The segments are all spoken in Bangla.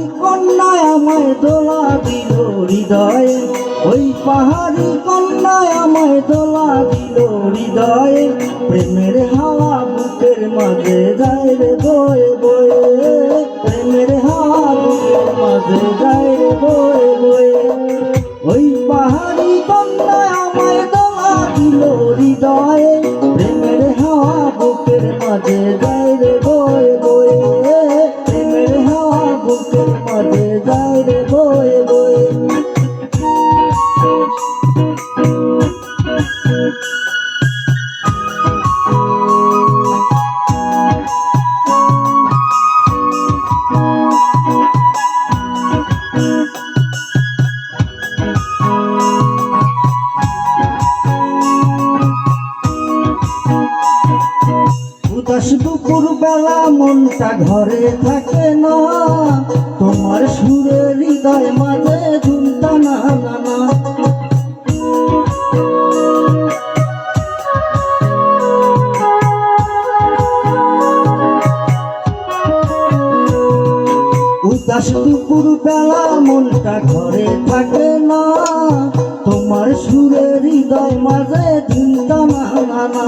পাহাড়ি কন্যায় আমায় দোলা দিল হৃদয়ে। ওই পাহাড়ি কন্যায় আমায় দোলা দিল হৃদয়ে। প্রেমের হাওয়া বুকের মাঝে যায় রে বয়ে বয়ে। প্রেমের হাওয়া বুকের মাঝে যায় রে বয়ে বয়ে। ওই পাহাড়ি কন্যায় আমায় দোলা দিল হৃদয়ে। প্রেমের হাওয়া বুকের মাঝে যায় রে বয়ে মনটা ঘরে থাকে না। তোমার সুরে হৃদয় মাঝে ঝুমতা না না না। উদাস দুপুর বেলা মনটা ঘরে থাকে না। তোমার সুরে হৃদয় মাঝে ঝুমতা না না না।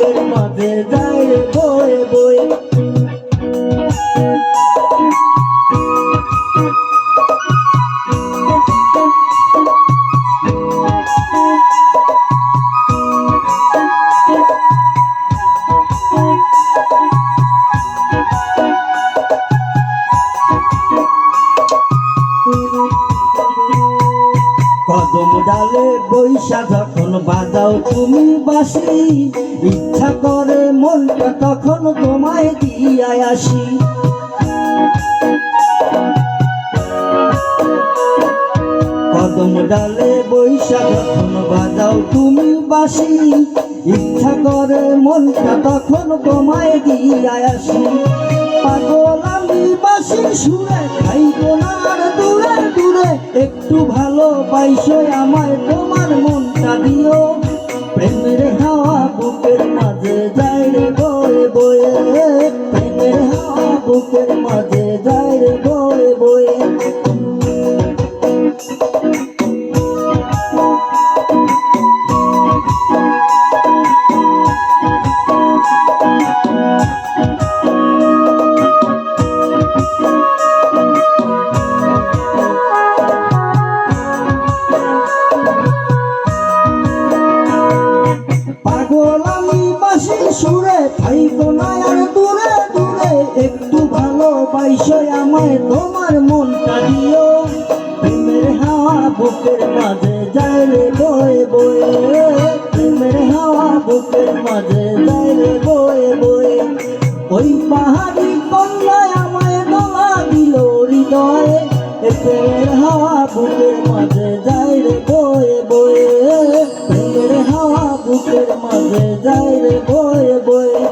হাওয়া বুকের কদম ডালে বৈশা যখন বাজাও তুমি বাসি, ইচ্ছা করে মনটা তখন তোমায় দিয়া আসি। কদম ডালে বৈশা যখন বাজাও তুমি বাসি, ইচ্ছা করে মনটা তখন তোমায় দিয়া আসি। পাগল আমি বাসি সুরে খাইবো না আর দূরে দূরে ভালো পাইছো আমায় তোমার মনটা দিও। ভালোবাসো আমায় তোমার মনটা দিও। প্রেমের হাওয়া বুকের মাঝে যায় রে বয়ে বয়ে। প্রেমের হাওয়া বুকের মাঝে যায় রে বয়ে বয়ে। ওই পাহাড়ি কন্যায় আমায় দোলা দিল হৃদয়ে। প্রেমের হাওয়া বুকের মাঝে যায় রে বয়ে বয়ে। প্রেমের হাওয়া বুকের মাঝে যায় রে বয়ে।